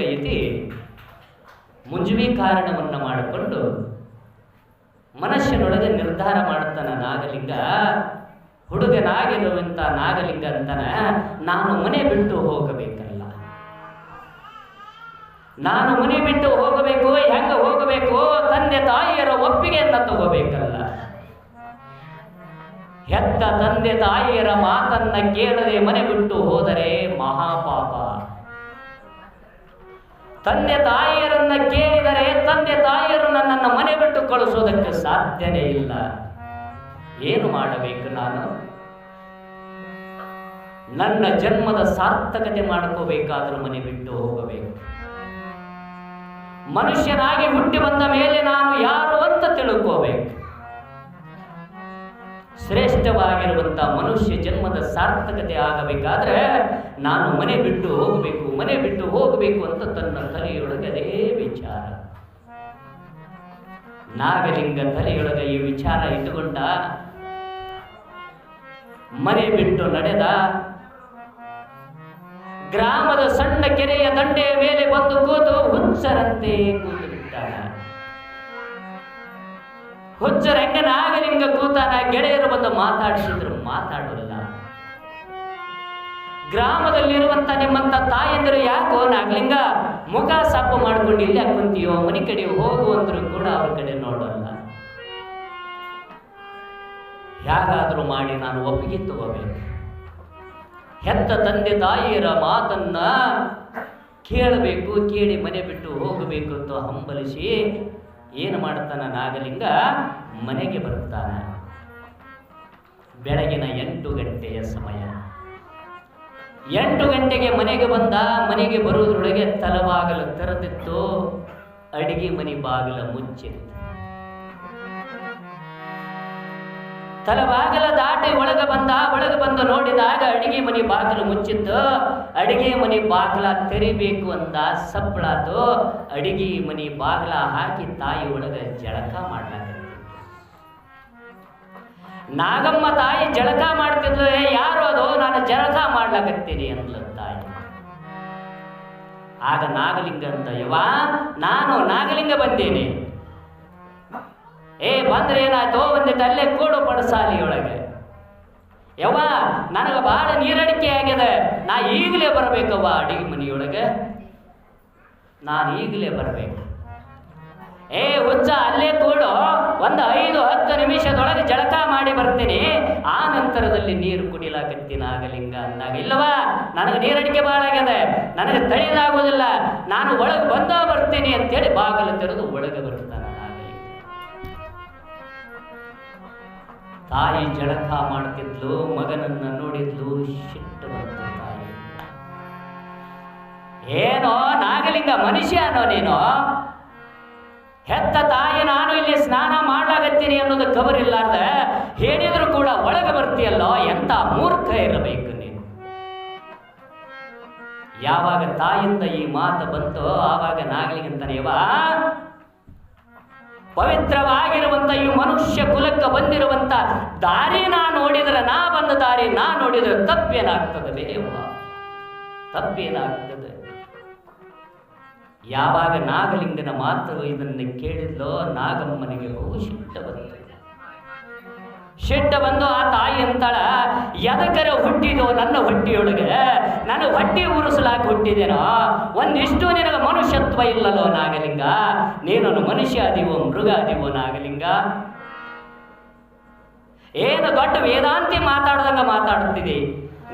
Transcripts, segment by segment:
ಇತಿ ಮುಂಜುವಿ ಕಾರಣವನ್ನು ಮಾಡಿಕೊಂಡು ಮನಸ್ಸಿನೊಳಗೆ ನಿರ್ಧಾರ ಮಾಡುತ್ತಾನ ನಾಗಲಿಂಗ ಹುಡುಗನಾಗಿರುವಂಥ ನಾಗಲಿಂಗ ಅಂತಾನ ನಾನು ಮನೆ ಬಿಟ್ಟು ಹೋಗಬೇಕಲ್ಲ. ನಾನು ಮನೆ ಬಿಟ್ಟು ಹೋಗಬೇಕು, ಹೆಂಗ ಹೋಗಬೇಕು? ತಂದೆ ತಾಯಿಯರ ಒಪ್ಪಿಗೆಯನ್ನ ತಗೋಬೇಕಲ್ಲ. ಹೆತ್ತ ತಂದೆ ತಾಯಿಯರ ಮಾತನ್ನ ಕೇಳದೆ ಮನೆ ಬಿಟ್ಟು ಹೋದರೆ ಮಹಾಪಾಪ. ತಂದೆ ತಾಯಿಯರನ್ನ ಕೇಳಿದರೆ ತಂದೆ ತಾಯಿಯರು ನನ್ನನ್ನು ಮನೆ ಬಿಟ್ಟು ಕಳಿಸೋದಕ್ಕೆ ಸಾಧ್ಯನೇ ಇಲ್ಲ. ಏನು ಮಾಡಬೇಕು ನಾನು? ನನ್ನ ಜನ್ಮದ ಸಾರ್ಥಕತೆ ಮಾಡ್ಕೋಬೇಕಾದ್ರೂ ಮನೆ ಬಿಟ್ಟು ಹೋಗಬೇಕು. ಮನುಷ್ಯನಾಗಿ ಹುಟ್ಟಿ ಬಂದ ಮೇಲೆ ನಾನು ಯಾರು ಅಂತ ತಿಳ್ಕೋಬೇಕು. ಶ್ರೇಷ್ಠವಾಗಿರುವಂಥ ಮನುಷ್ಯ ಜನ್ಮದ ಸಾರ್ಥಕತೆ ಆಗಬೇಕಾದ್ರೆ ನಾನು ಮನೆ ಬಿಟ್ಟು ಹೋಗಬೇಕು, ಮನೆ ಬಿಟ್ಟು ಹೋಗಬೇಕು ಅಂತ ತನ್ನ ತಲೆಯೊಳಗೆ ಅದೇ ವಿಚಾರ. ನಾಗಲಿಂಗ ತಲೆಯೊಳಗೆ ಈ ವಿಚಾರ ಇಟ್ಟುಕೊಂಡ, ಮನೆ ಬಿಟ್ಟು ನಡೆದ, ಗ್ರಾಮದ ಸಣ್ಣ ಕೆರೆಯ ದಂಡೆಯ ಮೇಲೆ ಬಂದು ಕೂತು ಹುಚ್ಚರಂತೆ ಕೂತು ಬಿಟ್ಟಾನ ಹುಚ್ಚರ ಹೆಂಗ ತನ್ನ ಗೆಳೆಯರು ಬಂದು ಮಾತಾಡಿಸಿದ್ರು. ಮಾತಾಡೋಲ್ಲ ಗ್ರಾಮದಲ್ಲಿರುವಂತ ನಿಮ್ಮಂತ ತಾಯಂದಿರು ಯಾಕೋ ನಾಗ್ಲಿಂಗ, ಮುಖ ಸಾಪು ಮಾಡ್ಕೊಂಡು ಇಲ್ಲೇ ಕುಂತೀಯೋ, ಮನೆ ಕಡೆ ಹೋಗು ಅಂದ್ರು ಕೂಡ ಅವ್ರ ಕಡೆ ನೋಡೋಲ್ಲ. ಹೇಗಾದ್ರೂ ಮಾಡಿ ನಾನು ಒಪ್ಪಿಗೆ ತಗೋಬೇಕು. ಹೆತ್ತ ತಂದೆ ತಾಯಿಯರ ಮಾತನ್ನ ಕೇಳಬೇಕು, ಕೇಳಿ ಮನೆ ಬಿಟ್ಟು ಹೋಗಬೇಕು ಅಂತ ಹಂಬಲಿಸಿ ಏನು ಮಾಡ್ತಾನ ನಾಗಲಿಂಗ? ಮನೆಗೆ ಬರುತ್ತಾನೆ. ಬೆಳಗಿನ ಎಂಟು ಗಂಟೆಯ ಸಮಯ. ಎಂಟು ಗಂಟೆಗೆ ಮನೆಗೆ ಬಂದ, ಮನೆಗೆ ಬರುವುದರೊಳಗೆ ತಲವಾಗಲು ತೆರೆದಿತ್ತು. ಅಡಿಗೆ ಮನೆ ಬಾಗಿಲ ಮುಚ್ಚಿತ್ತು. ತಲಬಾಗಲ ದಾಟಿ ಒಳಗೆ ಬಂದ ಒಳಗೆ ಬಂದು ನೋಡಿದಾಗ ಅಡಿಗೆ ಮನೆ ಬಾಗಿಲು ಮುಚ್ಚಿತ್ತು. ಅಡಿಗೆ ಮನೆ ಬಾಗಿಲ ತೆರಿಬೇಕು ಅಂದ ಸಪ್ಪಳಾತು ಅಡಿಗೆ ಮನೆ ಬಾಗಿಲ ಹಾಕಿ ತಾಯಿ ಒಳಗೆ ಜಳಕ ಮಾಡ್ಲಾಕ ನಾಗಮ್ಮ ತಾಯಿ ಜಳಕ ಮಾಡ್ತಿದ್ಲು "ಏ, ಯಾರು ಅದು? ನಾನು ಜಳಕ ಮಾಡ್ಲಾಕತ್ತೀನಿ ಅಂದ್ಲು ತಾಯಿ. ಆಗ ನಾಗಲಿಂಗ ಅಂತ ಯವಾ ನಾನು ನಾಗಲಿಂಗ ಬಂದೇನೆ. ಏ ಬಂದ್ರೆ ಏನಾಯ್ತು? ಒಂದಿಟ್ಟು ಅಲ್ಲೇ ಕೂಡು ಪಡಸಾಲಿಯೊಳಗೆ ಯವ್ವ, ನನಗೆ ಬಹಳ ನೀರಡಿಕೆ ಆಗಿದೆ. ನಾ ಈಗಲೇ ಬರಬೇಕವ್ವ ಅಡಿಗೆ ಮನೆಯೊಳಗೆ. ನಾನು ಈಗಲೇ ಬರಬೇಕು. ಏ ಹುಚ್ಚ, ಅಲ್ಲೇ ಕೂಡು. ಒಂದು ಐದು, ಹತ್ತು ನಿಮಿಷದೊಳಗೆ ಜಳಕ ಮಾಡಿ ಬರ್ತೀನಿ. ಆ ನಂತರದಲ್ಲಿ ನೀರು ಕುಡಿಲಾಕತ್ತೀನಿ ಆಗಲಿಂಗ ಅಂದಾಗ ಇಲ್ಲವಾ ನನಗೆ ನೀರಡಿಕೆ ಭಾಳ ಆಗಿದೆ. ನನಗೆ ತಡೆಯಲಾಗುವುದಿಲ್ಲ ನಾನು ಒಳಗೆ ಬಂದ ಬರ್ತೀನಿ ಅಂತೇಳಿ ಬಾಗಿಲು ತೆರೆದು ಒಳಗೆ ಬರ್ತಾನೆ ತಾಯಿ ಜಳಕ ಮಾಡ್ತಿದ್ಲು, ಮಗನನ್ನ ನೋಡಿದ್ಲು ಶಿಟ್ಟು ಬಂತು ತಾಯಿ. ಏನೋ ನಾಗಲಿಂಗ ಮನುಷ್ಯನೋ ನೀನು? ಹೆತ್ತ ತಾಯಿ ನಾನು ಇಲ್ಲಿ ಸ್ನಾನ ಮಾಡ್ಲಾಗತ್ತೀನಿ ಅನ್ನೋದು ಕಬರ್ ಇಲ್ಲಾರ್ದ ಹೇಳಿದ್ರು ಕೂಡ ಒಳಗೆ ಬರ್ತೀಯಲ್ಲೋ ಎಂತ ಮೂರ್ಖ ಇರಬೇಕು ನೀನು. ಯಾವಾಗ ತಾಯಿಂದ ಈ ಮಾತು ಬಂತೋ, ಆವಾಗ ನಾಗಲಿಂಗಂತಾನೆ ಯವ್ವ ಪವಿತ್ರವಾಗಿರುವಂತ ಈ ಮನುಷ್ಯ ಕುಲಕ್ಕೆ ಬಂದಿರುವಂತ ದಾರಿ ನಾ ನೋಡಿದರೆ ನಾ ಬಂದ ದಾರಿ ನಾ ನೋಡಿದರೆ ತಪ್ಪೇನಾಗ್ತದೆ ಬೇವ ತಪ್ಪೇನಾಗ್ತದೆ? ಯಾವಾಗ ನಾಗಲಿಂಗನ ಮಾತು ಇದನ್ನು ಕೇಳಿದ್ಲೋ ನಾಗಮ್ಮನಿಗೆ ಬಹು ಬಂತು. ಶಿಟ್ಟ ಬಂದು ಆ ತಾಯಿ ಅಂತಾಳ ಎದಕರ ಹುಟ್ಟಿದೋ ನನ್ನ ಹೊಟ್ಟಿಯೊಳಗೆ? ನನ್ನ ಹೊಟ್ಟಿ ಉರುಸಲಾಕ ಹುಟ್ಟಿದೇನೋ? ಒಂದಿಷ್ಟು ನಿನಗೆ ಮನುಷ್ಯತ್ವ ಇಲ್ಲಲೋ ನಾಗಲಿಂಗ? ನೀನು ಮನುಷ್ಯ ಅದಿವೋ ಮೃಗ ಅದಿವೋ ನಾಗಲಿಂಗ? ಏನು ದೊಡ್ಡ ವೇದಾಂತಿ ಮಾತಾಡ್ದಂಗ ಮಾತಾಡ್ತಿದ್ದಿ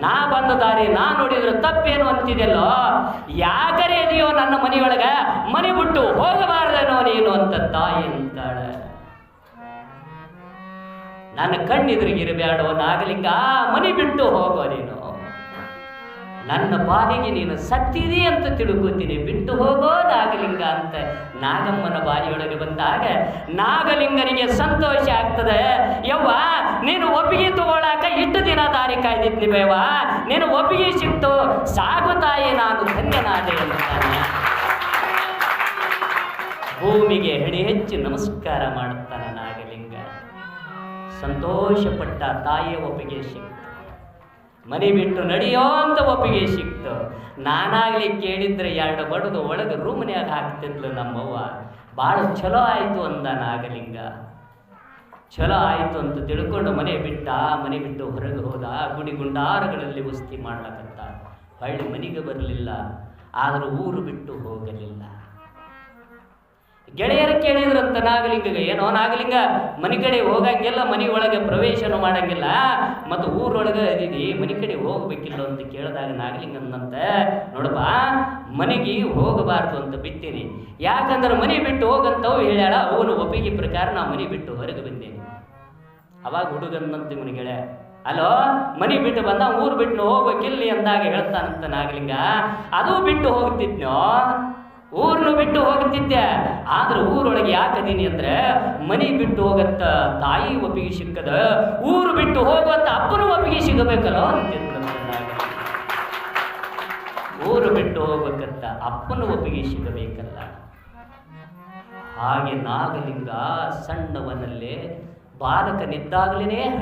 ನಾ ಬಂದ ದಾರಿ ನಾ ನೋಡಿದ್ರೆ ತಪ್ಪೇನು ಅಂತಿದೆಯಲ್ಲೋ? ಯಾಕರೇ ಇದೆಯೋ ನನ್ನ ಮನೆಯೊಳಗೆ? ಮನೆ ಬಿಟ್ಟು ಹೋಗಬಾರ್ದೇನೋ ನೀನು? ಅಂತ ತಾಯಿ ಅಂತಾಳ. ನನ್ನ ಕಣ್ಣೆದುರಿಗಿರಬೇಡೋ ನಾಗಲಿಂಗ ಮನೆ ಬಿಟ್ಟು ಹೋಗೋ ನೀನು. ನನ್ನ ಬಾಲಿಗೆ ನೀನು ಸತ್ತಿದೆ ಅಂತ ತಿಳ್ಕೊತೀನಿ. ಬಿಟ್ಟು ಹೋಗೋ ನಾಗಲಿಂಗ ಅಂತ ನಾಗಮ್ಮನ ಬಾಯಿಯೊಳಗೆ ಬಂದಾಗ ನಾಗಲಿಂಗನಿಗೆ ಸಂತೋಷ ಆಗ್ತದೆ. ಯವ್ವ, ನೀನು ಒಪ್ಪಿಗೆ ತಗೊಳಕ ಇಷ್ಟು ದಿನ ದಾರಿ ಕಾಯ್ದಿದ್ನಿ ಬೇವ. ನೀನು ಒಪ್ಪಿಗೆ ಸಿಕ್ತು. ತಾಯಿ, ನಾನು ಧನ್ಯನಾದೆ ಅಂತಾನೆ. ಭೂಮಿಗೆ ಹೆಣಿ ಹೆಚ್ಚಿ ನಮಸ್ಕಾರ ಮಾಡುತ್ತಾನೆ ನಾಗಲಿಂಗ. ಸಂತೋಷಪಟ್ಟ ತಾಯಿಯ ಒಪ್ಪಿಗೆ ಸಿಕ್ತು. ಮನೆ ಬಿಟ್ಟು ನಡೆಯೋ ಅಂತ ಒಪ್ಪಿಗೆ ಸಿಕ್ತು. ನಾನಾಗಲಿ ಕೇಳಿದ್ರೆ ಎರಡು ಬಡದು ಒಳಗೆ ರೂಮ್ನ್ಯಾಗ ಹಾಕ್ತಿದ್ಲು ನಮ್ಮವ್ವ. ಭಾಳ ಚಲೋ ಆಯಿತು ಅಂದ ನಾಗಲಿಂಗ. ಚಲೋ ಆಯಿತು ಅಂತ ತಿಳ್ಕೊಂಡು ಮನೆ ಬಿಟ್ಟ, ಮನೆ ಬಿಟ್ಟು ಹೊರಗೆ ಹೋದ, ಗುಡಿ ಗುಂಡಾರಗಳಲ್ಲಿ ವಸ್ತಿ ಮಾಡ್ಲಕತ್ತ ಹೊಳ್ಳಿ ಮನೆಗೆ ಬರಲಿಲ್ಲ, ಆದರೂ ಊರು ಬಿಟ್ಟು ಹೋಗಲಿಲ್ಲ. ಗೆಳೆಯರು ಕೇಳಿದ್ರಂತ ನಾಗಲಿಂಗಗೆ. ಏನೋ ನಾಗಲಿಂಗ, ಮನೆ ಕಡೆ ಹೋಗಂಗಿಲ್ಲ ಮನೆ ಒಳಗೆ ಪ್ರವೇಶನ ಮಾಡಂಗಿಲ್ಲ. ಮತ್ತು ಊರೊಳಗೆ ಅದಿದಿ, ಮನೆ ಕಡೆ ಹೋಗ್ಬೇಕಿಲ್ಲ ಅಂತ ಕೇಳಿದಾಗ ನಾಗಲಿಂಗ ಅಂದಂತೆ ನೋಡಪ್ಪ, ಮನೆಗೆ ಹೋಗಬಾರ್ದು ಅಂತ ಬಿಟ್ಟೇನೆ. ಯಾಕಂದ್ರೆ ಮನೆ ಬಿಟ್ಟು ಹೋಗಂತವು ಹೇಳ್ಯಾಳ, ಅವನು ಒಪ್ಪಿಗೆ ಪ್ರಕಾರ ನಾ ಮನೆ ಬಿಟ್ಟು ಹೊರಗೆ ಬಂದೇನೆ. ಅವಾಗ ಹುಡುಗನ್ನಂತ ಇವನು ಗೆಳೆಯ, ಅಲೋ, ಮನೆ ಬಿಟ್ಟು ಬಂದ, ಊರು ಬಿಟ್ಟು ಹೋಗ್ಬೇಕಿಲ್ಲಿ ಅಂದಾಗ ಹೇಳ್ತಾನಂತ ನಾಗಲಿಂಗ. ಅದು ಬಿಟ್ಟು ಹೋಗ್ತಿದ್ನೋ? ಊರ್ನು ಬಿಟ್ಟು ಹೋಗ್ತಿದ್ದೆ. ಆದ್ರೆ ಊರೊಳಗೆ ಯಾಕದೀನಿ ಅಂದ್ರೆ ಮನೆ ಬಿಟ್ಟು ಹೋಗತ್ತ ತಾಯಿ ಒಪ್ಪಿಗೆ ಸಿಕ್ಕದ, ಊರು ಬಿಟ್ಟು ಹೋಗುವಂತ ಅಪ್ಪನ ಒಪ್ಪಿಗೆ ಸಿಗಬೇಕಲ್ಲ ಊರು ಬಿಟ್ಟು ಹೋಗ್ಬೇಕಂತ ಅಪ್ಪನ ಒಪ್ಪಿಗೆ ಸಿಗಬೇಕಲ್ಲ. ಹಾಗೆ ನಾಗಲಿಂಗ ಸಣ್ಣವನಲ್ಲೇ ಬಾಲಕನಿದ್ದಾಗಲೇ